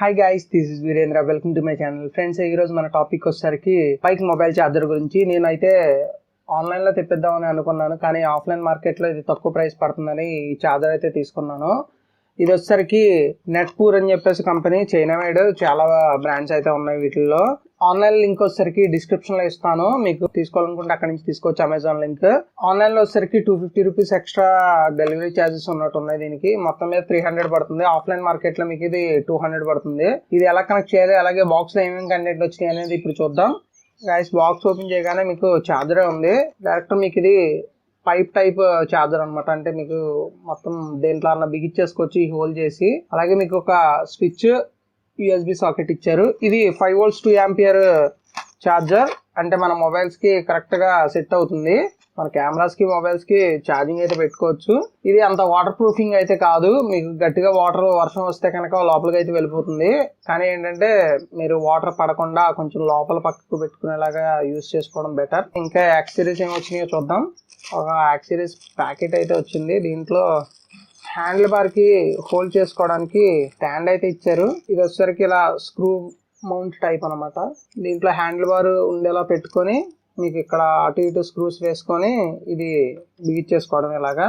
Hi guys this is Veerendra welcome to my channel friends ఈ రోజు మన topic వచ్చేసరికి బైక్ మొబైల్ చార్జర్ గురించి. నేనైతే ఆన్లైన్లో తెప్పిద్దామని అనుకున్నాను కానీ ఆఫ్లైన్ మార్కెట్లో ఇది తక్కువ ప్రైస్ పడుతుందని ఈ చార్జర్ అయితే తీసుకున్నాను. ఇది వచ్చేసరికి నెట్ పూర్ అని చెప్పేసి కంపెనీ చైనా మేడ్ చాలా బ్రాండ్స్ అయితే ఉన్నాయి వీటిల్లో. ఆన్లైన్ లింక్ వచ్చేసరికి డిస్క్రిప్షన్లో ఇస్తాను. మీకు తీసుకోవాలనుకుంటే అక్కడ నుంచి తీసుకోవచ్చు అమెజాన్ లింక్ ఆన్లైన్లో వచ్చేసరికి two fifty rupees extra delivery charges ఉన్నట్టు ఉన్నాయి దీనికి. మొత్తం మీద త్రీ హండ్రెడ్ పడుతుంది. ఆఫ్లైన్ మార్కెట్లో మీకు ఇది టూ హండ్రెడ్ పడుతుంది. ఇది ఎలా కనెక్ట్ చేయాలి అలాగే బాక్స్లో ఏమేమి కంటెంట్ వచ్చినాయి అనేది ఇప్పుడు చూద్దాం. గైస్ బాక్స్ ఓపెన్ చేయగానే మీకు చార్జరే ఉంది. డైరెక్ట్ మీకు ఇది పైప్ టైప్ చార్జర్ అన్నమాట. అంటే మీకు మొత్తం దేంట్లో అన్న బిగిచ్చేసుకోవచ్చు హోల్ చేసి. అలాగే మీకు ఒక స్విచ్ యూఎస్బి సాకెట్ ఇచ్చారు. ఇది five volts two ampere charger అంటే మన మొబైల్స్కి కరెక్ట్గా సెట్ అవుతుంది. మన కెమెరాస్కి మొబైల్స్కి ఛార్జింగ్ అయితే పెట్టుకోవచ్చు. ఇది అంత వాటర్ ప్రూఫింగ్ అయితే కాదు. మీకు గట్టిగా వాటర్ వర్షం వస్తే కనుక లోపలికి అయితే వెళ్ళిపోతుంది. కానీ ఏంటంటే మీరు వాటర్ పడకుండా కొంచెం లోపల పక్కకు పెట్టుకునేలాగా యూస్ చేసుకోవడం బెటర్ ఇంకా యాక్సరీస్ ఏమి వచ్చినాయో చూద్దాం. ఒక యాక్సరీస్ ప్యాకెట్ అయితే వచ్చింది. దీంట్లో హ్యాండిల్ బార్కి హోల్డ్ చేసుకోవడానికి స్టాండ్ అయితే ఇచ్చారు. ఇది వచ్చేసరికి ఇలా స్క్రూ మౌంట్ టైప్ అన్నమాట. దీంట్లో హ్యాండిల్ బార్ ఉండేలా పెట్టుకొని మీకు ఇక్కడ అటు ఇటు స్క్రూస్ వేసుకొని ఇది బిగిచ్చేసుకోవడం ఇలాగా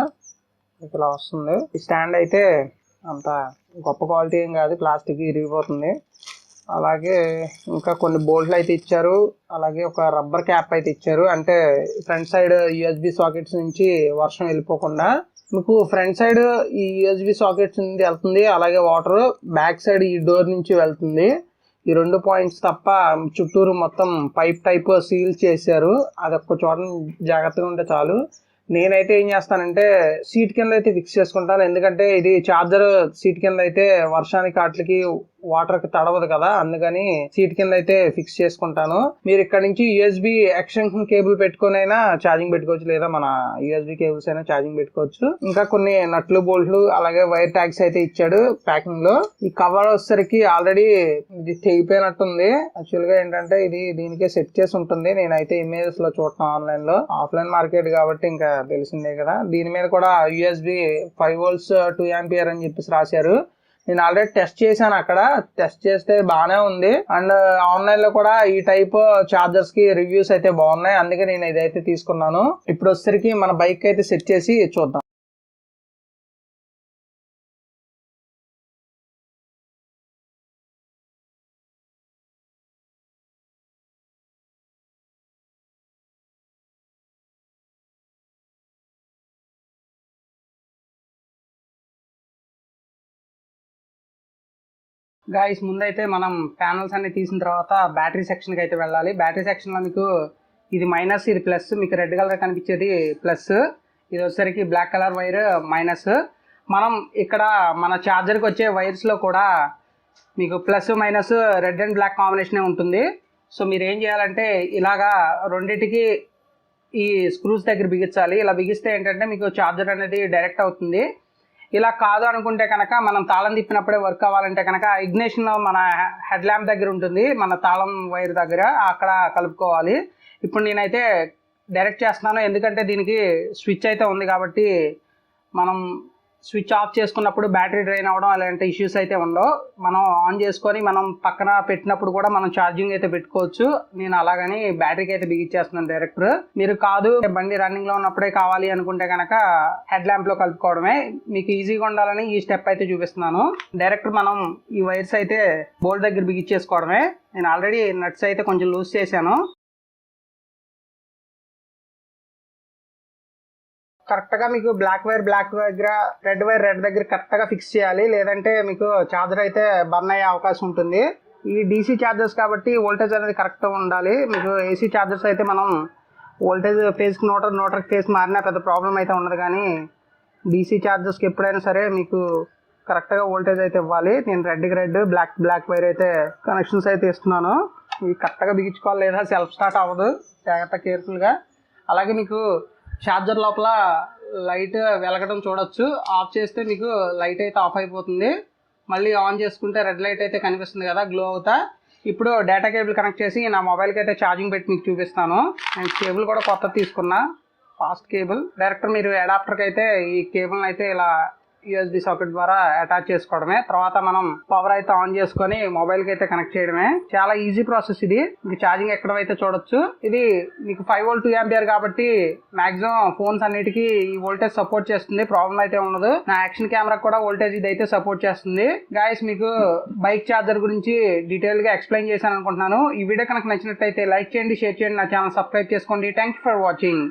మీకు ఇలా వస్తుంది. ఈ స్టాండ్ అయితే అంత గొప్ప క్వాలిటీ ఏం కాదు ప్లాస్టిక్ ఇరిగిపోతుంది. అలాగే ఇంకా కొన్ని బోల్ట్లు అయితే ఇచ్చారు. అలాగే ఒక రబ్బర్ క్యాప్ అయితే ఇచ్చారు. అంటే ఫ్రంట్ సైడ్ యూఎస్బి సాకెట్స్ నుంచి వర్షం వెళ్ళిపోకుండా మీకు ఫ్రంట్ సైడ్ ఈ యూఎస్బి సాకెట్స్ నుండి వెళ్తుంది. అలాగే వాటర్ బ్యాక్ సైడ్ ఈ డోర్ నుంచి వెళ్తుంది. ఈ రెండు పాయింట్స్ తప్ప చుట్టూరు మొత్తం పైప్ టైప్ సీల్ చేశారు. అది ఒక్క చోట జాగ్రత్తగా ఉంటే చాలు. నేనైతే ఏం చేస్తానంటే సీట్ కింద అయితే ఫిక్స్ చేసుకుంటాను. ఎందుకంటే ఇది చార్జర్ సీట్ కింద అయితే వర్షానికి వాటికి వాటర్కి తడవదు కదా అందుకని సీట్ కింద అయితే ఫిక్స్ చేసుకుంటాను. మీరు ఇక్కడ నుంచి యూఎస్బి ఎక్స్టెన్షన్ కేబుల్ పెట్టుకొని అయినా ఛార్జింగ్ పెట్టుకోవచ్చు లేదా మన యూఎస్బి కేబుల్స్ అయినా ఛార్జింగ్ పెట్టుకోవచ్చు. ఇంకా కొన్ని నట్లు బోల్ట్లు అలాగే వైర్ ట్యాగ్స్ అయితే ఇచ్చాడు ప్యాకింగ్లో. ఈ కవర్ వచ్చేసరికి ఆల్రెడీ ఇది తెగిపోయినట్టుంది. యాక్చువల్గా ఏంటంటే ఇది దీనికే సెట్ చేసి ఉంటుంది. నేనైతే ఇమేజెస్లో చూడటం ఆన్లైన్లో. ఆఫ్లైన్ మార్కెట్ కాబట్టి ఇంకా తెలిసిందే కదా. దీని మీద కూడా USB five volts two ampere అని చెప్పేసి రాశారు. నేను ఆల్రెడీ టెస్ట్ చేశాను అక్కడ. టెస్ట్ చేస్తే బాగానే ఉంది. అండ్ ఆన్లైన్ uh, లో కూడా ఈ టైప్ చార్జర్స్ uh, కి రివ్యూస్ అయితే బాగున్నాయి. అందుకే నేను ఇదైతే తీసుకున్నాను. ఇప్పుడు వచ్చేసరికి మన బైక్ అయితే సెట్ చేసి చూద్దాం. గాయస్ ముందైతే మనం ప్యానల్స్ అన్ని తీసిన తర్వాత బ్యాటరీ సెక్షన్కి అయితే వెళ్ళాలి. బ్యాటరీ సెక్షన్లో మీకు ఇది మైనస్ ఇది ప్లస్ మీకు రెడ్ కలర్ కనిపించేది ప్లస్ ఇది వచ్చేసరికి బ్లాక్ కలర్ వైర్ మైనస్ మనం ఇక్కడ మన ఛార్జర్కి వచ్చే వైర్స్లో కూడా మీకు plus minus red and black కాంబినేషనే ఉంటుంది. సో మీరు ఏం చేయాలంటే ఇలాగా రెండింటికి ఈ స్క్రూస్ దగ్గర బిగించాలి. ఇలా బిగిస్తే ఏంటంటే మీకు ఛార్జర్ అనేది డైరెక్ట్ అవుతుంది. ఇలా కాదు అనుకుంటే కనుక మనం తాళం తిప్పినప్పుడే వర్క్ అవ్వాలంటే కనుక ఇగ్నేషన్ మన హెడ్ ల్యాంప్ దగ్గర ఉంటుంది మన తాళం వైర్ దగ్గర అక్కడ కలుపుకోవాలి. ఇప్పుడు నేనైతే డైరెక్ట్ చేస్తున్నాను ఎందుకంటే దీనికి స్విచ్ అయితే ఉంది కాబట్టి మనం స్విచ్ ఆఫ్ చేసుకున్నప్పుడు బ్యాటరీ డ్రైన్ అవ్వడం అలాంటి ఇష్యూస్ అయితే ఉండవు. మనం ఆన్ చేసుకొని మనం పక్కన పెట్టినప్పుడు కూడా మనం ఛార్జింగ్ అయితే పెట్టుకోవచ్చు. నేను అలాగని బ్యాటరీకి అయితే బిగించేస్తున్నాను డైరెక్టర్ మీరు కాదు బండి రన్నింగ్లో ఉన్నప్పుడే కావాలి అనుకుంటే కనుక హెడ్ ల్యాంప్లో కలుపుకోవడమే. మీకు ఈజీగా ఉండాలని ఈ స్టెప్ అయితే చూపిస్తున్నాను. డైరెక్టర్ మనం ఈ వైర్స్ అయితే బోల్ట్ దగ్గర బిగించేసుకోవడమే. నేను ఆల్రెడీ నట్స్ అయితే కొంచెం లూజ్ చేశాను. కరెక్ట్గా మీకు బ్లాక్ వైర్ బ్లాక్ దగ్గర రెడ్ వైర్ రెడ్ దగ్గర కరెక్ట్గా ఫిక్స్ చేయాలి. లేదంటే మీకు చార్జర్ అయితే బర్న్ అయ్యే అవకాశం ఉంటుంది. ఈ డీసీ ఛార్జర్స్ కాబట్టి వోల్టేజ్ అనేది కరెక్ట్గా ఉండాలి. మీకు ఏసీ చార్జర్స్ అయితే మనం వోల్టేజ్ ఫేస్కి నోటర్ నోటర్ ఫేస్ మారినా పెద్ద ప్రాబ్లం అయితే ఉండదు. కానీ డీసీ ఛార్జర్స్కి ఎప్పుడైనా సరే మీకు కరెక్ట్గా వోల్టేజ్ అయితే ఇవ్వాలి. నేను రెడ్కి రెడ్ బ్లాక్ బ్లాక్ వైర్ అయితే కనెక్షన్స్ అయితే ఇస్తున్నాను. ఇవి కరెక్ట్గా బిగించుకోవాలి లేదా సెల్ఫ్ స్టార్ట్ అవ్వదు. జాగ్రత్త కేర్ఫుల్గా అలాగే మీకు ఛార్జర్ లోపల లైట్ వెలగడం చూడొచ్చు. ఆఫ్ చేస్తే మీకు లైట్ అయితే ఆఫ్ అయిపోతుంది. మళ్ళీ ఆన్ చేసుకుంటే రెడ్ లైట్ అయితే కనిపిస్తుంది కదా గ్లో అవుతా. ఇప్పుడు డేటా కేబుల్ కనెక్ట్ చేసి నా మొబైల్కి అయితే ఛార్జింగ్ పెట్టి మీకు చూపిస్తాను. నేను కేబుల్ కూడా కొత్త తీసుకున్నా. Fast cable. డైరెక్ట్ మీరు అడాప్టర్కి అయితే ఈ కేబుల్ని అయితే ఇలా యూఎస్బి సాకెట్ ద్వారా అటాచ్ చేసుకోవడమే. తర్వాత మనం పవర్ అయితే ఆన్ చేసుకొని మొబైల్కి అయితే కనెక్ట్ చేయడమే. చాలా ఈజీ ప్రాసెస్ ఇది. మీకు ఛార్జింగ్ ఎక్కడైతే అయితే చూడొచ్చు. ఇది మీకు ఫైవ్ వోల్ట్ టూ ఎంపియర్ కాబట్టి మాక్సిమం ఫోన్స్ అన్నిటికీ ఈ వోల్టేజ్ సపోర్ట్ చేస్తుంది. ప్రాబ్లం అయితే ఉండదు. నా యాక్షన్ కెమెరా కూడా వోల్టేజ్ ఇది అయితే సపోర్ట్ చేస్తుంది. గాయస్ మీకు బైక్ ఛార్జర్ గురించి డీటెయిల్గా ఎక్స్ప్లెయిన్ చేశాను అనుకుంటున్నాను. ఈ వీడియో కనుక నచ్చినట్లయితే లైక్ చేయండి షేర్ చేయండి నా ఛానల్ సబ్స్క్రైబ్ చేసుకోండి. Thank for watching